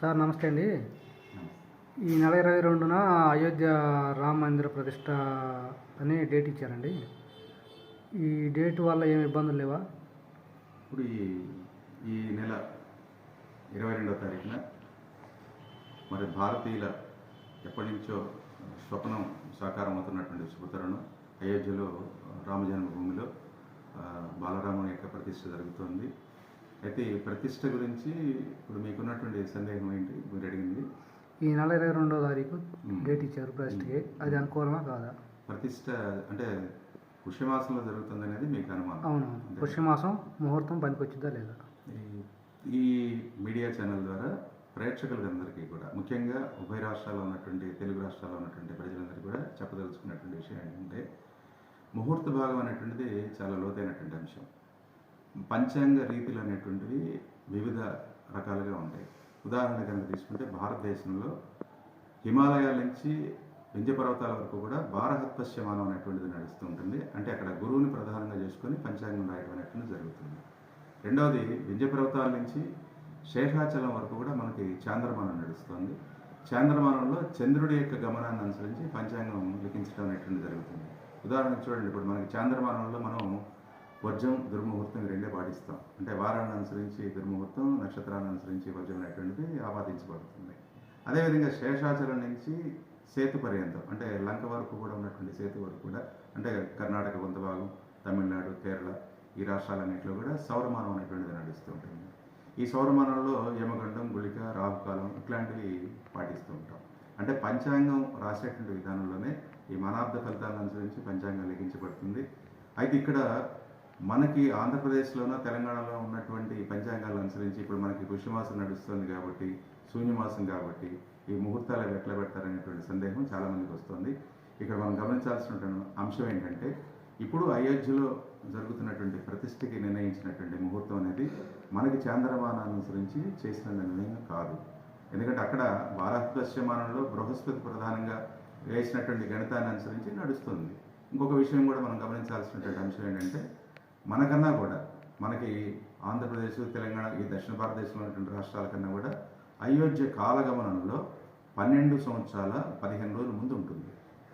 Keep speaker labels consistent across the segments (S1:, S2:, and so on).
S1: Sir నమస్తే అండి. ఈ నెల ఇరవై రెండున అయోధ్య రామ మందిర ప్రతిష్ట అని డేట్ ఇచ్చారండి. ఈ డేట్ వల్ల ఏమి ఇబ్బందులు లేవా?
S2: ఇప్పుడు ఈ ఈ నెల ఇరవై రెండవ తారీఖున మరి భారతీయుల ఎప్పటి నుంచో స్వప్నం సాకారం అవుతున్నటువంటి శుభతరుణం అయోధ్యలో రామ జన్మభూమిలో బాలరాముని యొక్క ప్రతిష్ట జరుగుతోంది. అయితే ఈ ప్రతిష్ట గురించి ఇప్పుడు మీకున్నటువంటి సందేహం ఏంటి? మీరు అడిగింది.
S1: ఈ నెల ఇరవై రెండో తారీఖు డేట్ ఇచ్చారు ప్రతిష్టకి అది అనుకూలమా కాదా?
S2: ప్రతిష్ట అంటే పుష్యమాసంలో జరుగుతుంది అనేది మీకు అనుమానం.
S1: అవునవును పుష్యమాసం ముహూర్తం పనికొచ్చిందా లేదా?
S2: ఈ- ఈ మీడియా ఛానల్ ద్వారా ప్రేక్షకులందరికీ కూడా ముఖ్యంగా ఉభయ రాష్ట్రాల్లో ఉన్నటువంటి తెలుగు రాష్ట్రాల్లో ఉన్నటువంటి ప్రజలందరికీ కూడా చెప్పదలుచుకున్నటువంటి విషయం ఏంటంటే ముహూర్త భాగం అనేటువంటిది చాలా లోతైనటువంటి అంశం. పంచాంగ రీతులు అనేటువంటివి వివిధ రకాలుగా ఉంటాయి. ఉదాహరణ కనుక తీసుకుంటే భారతదేశంలో హిమాలయాల నుంచి వింజపర్వతాల పర్వతాల వరకు కూడా భారహత్పశ్యమానం అనేటువంటిది నడుస్తూ ఉంటుంది. అంటే అక్కడ గురువుని ప్రధానంగా చేసుకొని పంచాంగం రాయడం అనేటువంటిది జరుగుతుంది. రెండవది వింజపర్వతాల నుంచి శేషాచలం వరకు కూడా మనకి చాంద్రమానం నడుస్తుంది. చాంద్రమానంలో చంద్రుడి యొక్క గమనాన్ని అనుసరించి పంచాంగం లిఖించడం అనేటువంటిది జరుగుతుంది. ఉదాహరణకు చూడండి ఇప్పుడు మనకి చాంద్రమానంలో మనం వర్జం దుర్ముహూర్తం రెండే పాటిస్తాం. అంటే వారాన్ని అనుసరించి దుర్ముహూర్తం నక్షత్రాన్ని అనుసరించి వర్జం అనేటువంటిది ఆపాదించబడుతుంది. అదేవిధంగా శేషాచలం నుంచి సేతు పర్యంతం అంటే లంక వరకు కూడా ఉన్నటువంటి సేతు వరకు కూడా అంటే కర్ణాటక కొంత భాగం తమిళనాడు కేరళ ఈ రాష్ట్రాలన్నింటిలో కూడా సౌరమానం అనేటువంటిది నడుస్తూ ఉంటుంది. ఈ సౌరమానంలో యమగండం గుళిక రాహుకాలం ఇట్లాంటివి పాటిస్తూ ఉంటాం. అంటే పంచాంగం రాసేటువంటి విధానంలోనే ఈ మనాబ్ద ఫలితాలను అనుసరించి పంచాంగం లెక్కించబడుతుంది. అయితే ఇక్కడ మనకి ఆంధ్రప్రదేశ్లోనో తెలంగాణలో ఉన్నటువంటి పంచాంగాలను అనుసరించి ఇప్పుడు మనకి పుష్యమాసం నడుస్తుంది కాబట్టి శూన్యమాసం కాబట్టి ఈ ముహూర్తాలు అవి ఎట్లా పెడతారనేటువంటి సందేహం చాలామందికి వస్తుంది. ఇక్కడ మనం గమనించాల్సిన అంశం ఏంటంటే ఇప్పుడు అయోధ్యలో జరుగుతున్నటువంటి ప్రతిష్టకి నిర్ణయించినటువంటి ముహూర్తం అనేది మనకి చాంద్రమానాన్ని అనుసరించి చేసిన నిర్ణయం కాదు. ఎందుకంటే అక్కడ భారతపశ్చిమానంలో బృహస్పతి ప్రధానంగా వేసినటువంటి గణితాన్ని అనుసరించి నడుస్తుంది. ఇంకొక విషయం కూడా మనం గమనించాల్సినటువంటి అంశం ఏంటంటే మనకన్నా కూడా మనకి ఆంధ్రప్రదేశ్ తెలంగాణ ఈ దక్షిణ భారతదేశంలో ఉన్నటువంటి రాష్ట్రాల కన్నా కూడా అయోధ్య కాలగమనంలో పన్నెండు సంవత్సరాల పదిహేను రోజుల ముందు ఉంటుంది.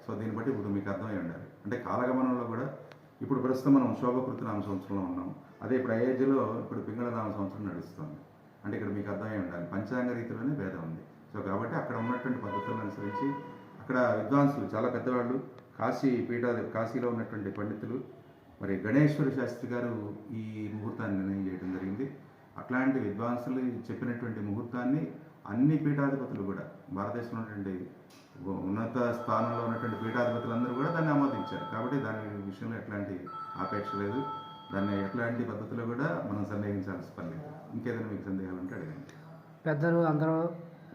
S2: సో దీన్ని బట్టి ఇప్పుడు మీకు అర్థమై ఉండాలి. అంటే కాలగమనంలో కూడా ఇప్పుడు ప్రస్తుతం మనం శోభకృతి నామ సంవత్సరంలో ఉన్నాం. అదే ఇప్పుడు అయోధ్యలో ఇప్పుడు పింగళ నామ సంవత్సరం నడుస్తుంది. అంటే ఇక్కడ మీకు అర్థమై ఉండాలి. పంచాంగ రీతిలోనే భేదం ఉంది. సో కాబట్టి అక్కడ ఉన్నటువంటి పద్ధతులను అనుసరించి అక్కడ విద్వాంసులు చాలా పెద్దవాళ్ళు కాశీ పీఠ కాశీలో ఉన్నటువంటి పండితులు మరి గణేశ్వర శాస్త్రి గారు ఈ ముహూర్తాన్ని నిర్ణయం చేయడం జరిగింది. అట్లాంటి విద్వాంసులు చెప్పినటువంటి ముహూర్తాన్ని అన్ని పీఠాధిపతులు కూడా భారతదేశంలో ఉన్నటువంటి ఉన్నత స్థానంలో ఉన్నటువంటి పీఠాధిపతులందరూ కూడా దాన్ని ఆమోదించారు. కాబట్టి దాని విషయంలో ఎట్లాంటి ఆపేక్ష లేదు. దాన్ని ఎట్లాంటి పద్ధతిలో కూడా మనం సందేహించాల్సిన పని లేదు. ఇంకేదైనా మీకు సందేహాలు ఉంటే అడగండి.
S1: పెద్దలు అందరూ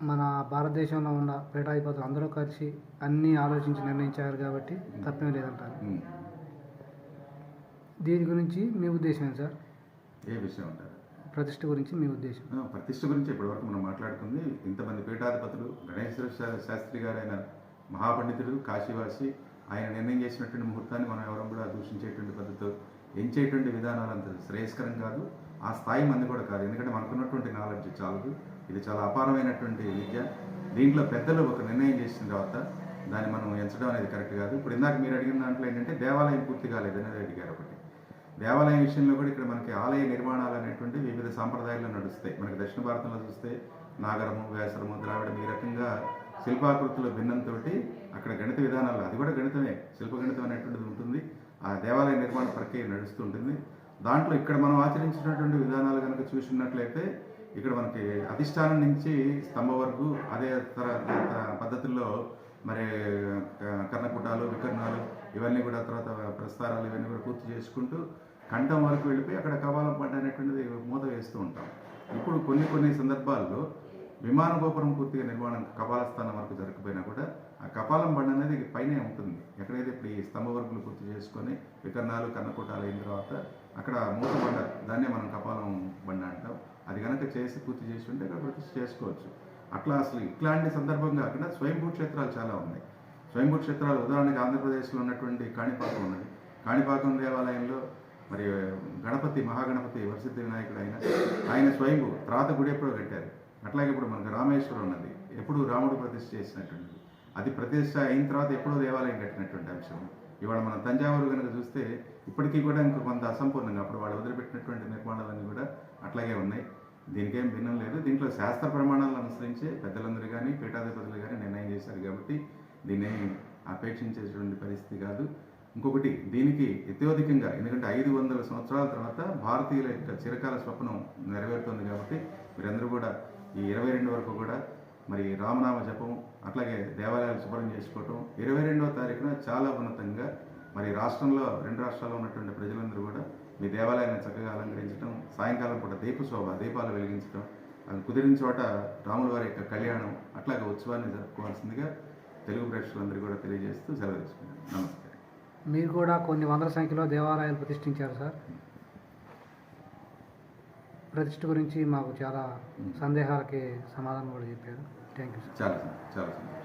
S1: మన భారతదేశంలో ఉన్న పీఠాధిపతులు అందరూ కలిసి అన్నీ ఆలోచించి నిర్ణయించారు కాబట్టి తప్పేం లేదంటారు. దీని గురించి మీ ఉద్దేశం సార్?
S2: ఏ విషయం అంటారు
S1: ప్రతిష్ట గురించి మీ ఉద్దేశం.
S2: ప్రతిష్ట గురించి ఇప్పటివరకు మనం మాట్లాడుకుంది ఇంతమంది పీఠాధిపతులు గణేశ్వర శాస్త్రి గారైన మహాపండితుడు కాశీవాసి ఆయన నిర్ణయం చేసినటువంటి ముహూర్తాన్ని మనం ఎవరం కూడా దూషించేటువంటి పద్ధతితో ఎంచేటువంటి విధానాలు అంత శ్రేయస్కరం కాదు. ఆ స్థాయి మంది కూడా కాదు. ఎందుకంటే మనకున్నటువంటి నాలెడ్జ్ చాలదు. ఇది చాలా అపారమైనటువంటి విద్య. దీంట్లో పెద్దలు ఒక నిర్ణయం చేసిన తర్వాత దాన్ని మనం ఎంచడం అనేది కరెక్ట్ కాదు. ఇప్పుడు ఇందాక మీరు అడిగిన దాంట్లో ఏంటంటే దేవాలయం పూర్తి కాలేదు అనేది అడిగారు ఒకటి. దేవాలయం విషయంలో కూడా ఇక్కడ మనకి ఆలయ నిర్మాణాలు అనేటువంటి వివిధ సాంప్రదాయాలు నడుస్తాయి. మనకి దక్షిణ భారతంలో చూస్తే నాగరము వేసరము ద్రావిడం ఈ రకంగా శిల్పాకృతుల భిన్నంతో అక్కడ గణిత విధానాలు అది కూడా గణితమే శిల్ప గణితం అనేటువంటిది ఉంటుంది. ఆ దేవాలయ నిర్మాణ ప్రక్రియ నడుస్తూ ఉంటుంది. దాంట్లో ఇక్కడ మనం ఆచరించినటువంటి విధానాలు కనుక చూసినట్లయితే ఇక్కడ మనకి అధిష్టానం నుంచి స్తంభ వరకు అదే తర తర- పద్ధతుల్లో మరి క- కర్ణకుటాలు వికర్ణాలు ఇవన్నీ కూడా తర్వాత ప్రస్తారాలు ఇవన్నీ కూడా పూర్తి చేసుకుంటూ కంఠం వరకు వెళ్ళిపోయి అక్కడ కపాలం పంట అనేటువంటిది మూత వేస్తూ ఉంటాం. ఇప్పుడు కొన్ని కొన్ని సందర్భాల్లో విమాన గోపురం పూర్తిగా నిర్మాణం కపాలస్థానం వరకు జరగకపోయినా కూడా ఆ కపాలం బండ అనేది పైనే ఉంటుంది. ఎక్కడైతే ఇప్పుడు ఈ స్తంభ వర్గులు పూర్తి చేసుకొని వికర్ణాలు కన్నకూటాలు అయిన తర్వాత అక్కడ మూత బండ దాన్నే మనం కపాలం బండ అంటాం. అది కనుక చేసి పూర్తి చేసి ఉంటే అక్కడ ప్రతిష్ఠ చేసుకోవచ్చు. అట్లా అసలు ఇట్లాంటి సందర్భంగా అక్కడ స్వయంభూ క్షేత్రాలు చాలా ఉన్నాయి. స్వయంభూ క్షేత్రాలు ఉదాహరణకి ఆంధ్రప్రదేశ్లో ఉన్నటువంటి కాణిపాకం ఉన్నది. కాణిపాకం దేవాలయంలో మరి గణపతి మహాగణపతి వరసిద్ధ వినాయకుడు ఆయన ఆయన స్వయంభు తర్వాత గుడి ఎప్పుడో కట్టారు. అట్లాగే ఇప్పుడు మనకు రామేశ్వరం ఉన్నది. ఎప్పుడు రాముడు ప్రతిష్ఠ చేసినటువంటి అది ప్రతిష్ట అయిన తర్వాత ఎప్పుడో దేవాలయం కట్టినటువంటి అంశం. ఇవాళ మనం తంజావూరు కనుక చూస్తే ఇప్పటికీ కూడా ఇంకా కొంత అసంపూర్ణంగా అప్పుడు వాళ్ళు వదిలిపెట్టినటువంటి నిర్మాణాలన్నీ కూడా అట్లాగే ఉన్నాయి. దీనికేం భిన్నం లేదు. దీంట్లో శాస్త్ర ప్రమాణాలను అనుసరించి పెద్దలందరూ కానీ పీఠాధిపతులు కానీ నిర్ణయం చేశారు కాబట్టి దీన్ని అపేక్షించేటువంటి పరిస్థితి కాదు. ఇంకొకటి దీనికి అత్యధికంగా ఎందుకంటే ఐదు వందల సంవత్సరాల తర్వాత భారతీయుల యొక్క చిరకాల స్వప్నం నెరవేరుతుంది కాబట్టి మీరందరూ కూడా ఈ ఇరవై రెండు వరకు కూడా మరి రామనామ జపం అట్లాగే దేవాలయాలు శుభ్రం చేసుకోవటం ఇరవై రెండవ తారీఖున చాలా ఉన్నతంగా మరి రాష్ట్రంలో రెండు రాష్ట్రాల్లో ఉన్నటువంటి ప్రజలందరూ కూడా మీ దేవాలయాన్ని చక్కగా అలంకరించడం సాయంకాలం పూట దీప శోభ దీపాలు వెలిగించడం అది కుదిరిన చోట రాముల వారి యొక్క కళ్యాణం అట్లాగే ఉత్సవాన్ని జరుపుకోవాల్సిందిగా తెలుగు ప్రేక్షకులందరూ కూడా తెలియజేస్తూ సెలవు తీసుకున్నాను నమస్కారం.
S1: మీరు కూడా కొన్ని వందల సంఖ్యలో దేవాలయాలు ప్రతిష్ఠించారు సార్. ప్రతిష్ఠ గురించి మాకు చాలా సందేహాలకి సమాధానం కూడా చెప్పారు. Thank you sir.
S2: చాలా చాలా